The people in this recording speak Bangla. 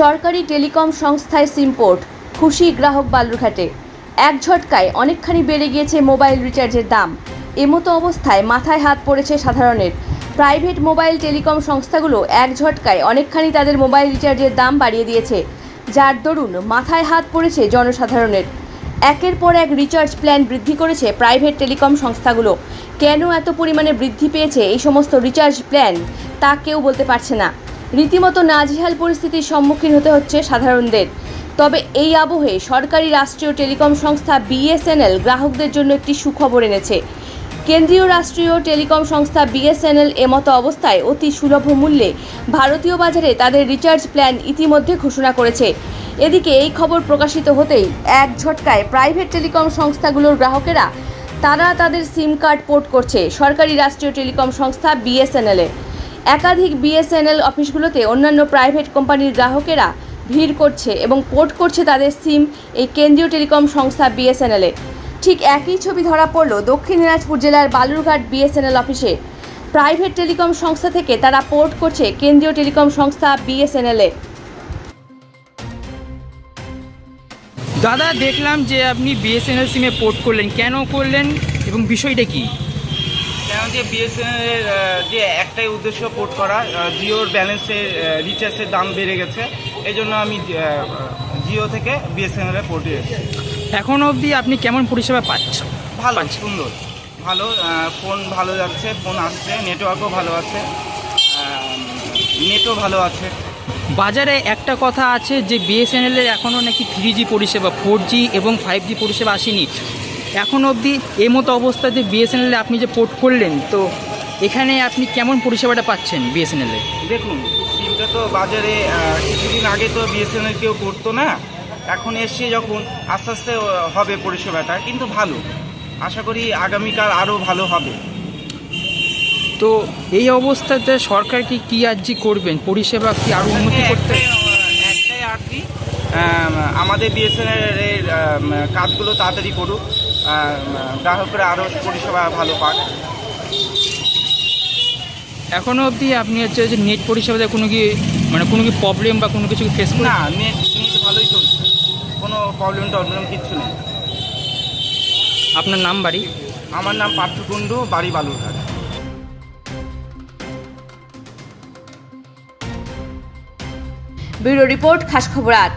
সরকারি টেলিকম সংস্থায় সিমপোর্ট খুশি গ্রাহক বালুরঘাটে। এক ঝটকায় অনেকখানি বেড়ে গিয়েছে মোবাইল রিচার্জের দাম। এমতো অবস্থায় মাথায় হাত পড়েছে সাধারণের। প্রাইভেট মোবাইল টেলিকম সংস্থাগুলো এক ঝটকায় অনেকখানি তাদের মোবাইল রিচার্জের দাম বাড়িয়ে দিয়েছে। যার দরুন মাথায় হাত পড়েছে জনসাধারণের। একের পর এক রিচার্জ প্ল্যান বৃদ্ধি করেছে প্রাইভেট টেলিকম সংস্থাগুলো। কেন এত পরিমাণে বৃদ্ধি পেয়েছে এই সমস্ত রিচার্জ প্ল্যান, তা কেউ বলতে পারছে না। রীতিমতো নাজেহাল পরিস্থিতির সম্মুখীন হতে হচ্ছে সাধারণদের। তবে এই আবহে সরকারি রাষ্ট্রীয় টেলিকম সংস্থা বিএসএনএল গ্রাহকদের জন্য একটি সুখবর এনেছে। কেন্দ্রীয় রাষ্ট্রীয় টেলিকম সংস্থা বিএসএনএল এমতো অবস্থায় অতি সুলভ মূল্যে ভারতীয় বাজারে তাদের রিচার্জ প্ল্যান ইতিমধ্যে ঘোষণা করেছে। এদিকে এই খবর প্রকাশিত হতেই এক ঝটকায় প্রাইভেট টেলিকম সংস্থাগুলোর গ্রাহকেরা তারা তাদের সিম কার্ড পোর্ট করছে। সরকারি রাষ্ট্রীয় টেলিকম সংস্থা বিএসএনএলে একাধিক বিএসএনএল অফিসগুলোতে অন্যান্য প্রাইভেট কোম্পানির গ্রাহকেরা ভিড় করছে এবং পোর্ট করছে তাদের সিম এই কেন্দ্রীয় টেলিকম সংস্থা বিএসএনএলে ঠিক একই ছবি ধরা পড়ল দক্ষিণ দিনাজপুর জেলার বালুরঘাট বিএসএনএল অফিসে। প্রাইভেট টেলিকম সংস্থা থেকে তারা পোর্ট করছে কেন্দ্রীয় টেলিকম সংস্থা বিএসএনএলে দাদা, দেখলাম যে আপনি বিএসএনএল সিমে পোর্ট করলেন। কেন করলেন এবং বিষয়টা কি? কেন যে বিএসএনএলের যে একটাই উদ্দেশ্য পোর্ট করা জিওর ব্যালেন্সের রিচার্জের দাম বেড়ে গেছে এই জন্য আমি জিও থেকে বিএসএনএলে পোর্টে এসেছি। এখন অবধি আপনি কেমন পরিষেবা পাচ্ছেন ভালো সুন্দর ভালো ফোন ভালো যাচ্ছে ফোন আসছে নেটওয়ার্কও ভালো আছে নেটও ভালো আছে। বাজারে একটা কথা আছে যে বিএসএনএল এর এখনও নাকি থ্রি জি পরিষেবা ফোর জি এবং ফাইভ জি পরিষেবা আসেনি। এখন অবধি এই মতো অবস্থাতে বিএসএনএল আপনি যে পোর্ট করলেন তো এখানে আপনি কেমন পরিষেবাটা পাচ্ছেন বিএসএনএল এ? দেখুন সিমটা তো বাজারে কিছুদিন আগে তো বিএসএনএল কেউ করতো না এখন এসছে যখন আস্তে আস্তে হবে পরিষেবাটা কিন্তু ভালো। আশা করি আগামীকাল আরও ভালো হবে। তো এই অবস্থাতে সরকার কি কী আর্জি করবেন? পরিষেবা কি আরও উন্নতি করতে একটাই, আরজি আমাদের বিএসএনএল এর কাজগুলো তাড়াতাড়ি করুক। গ্রাহকরা আরও পরিষেবা ভালো পাক। এখনও অবধি আপনি হচ্ছে যে নেট পরিষেবাতে কোনো কি মানে কোনো কি প্রবলেম বা কোনো কিছু ফেস না নেট নেট ভালোই চলছে। কোনো প্রবলেম টবলেম কিচ্ছু নেই। আপনার নাম বাড়ি? আমার নাম পার্থ কুণ্ডু বাড়ি বালুরঘাট। ব্যুরো রিপোর্ট খাস খবর আট।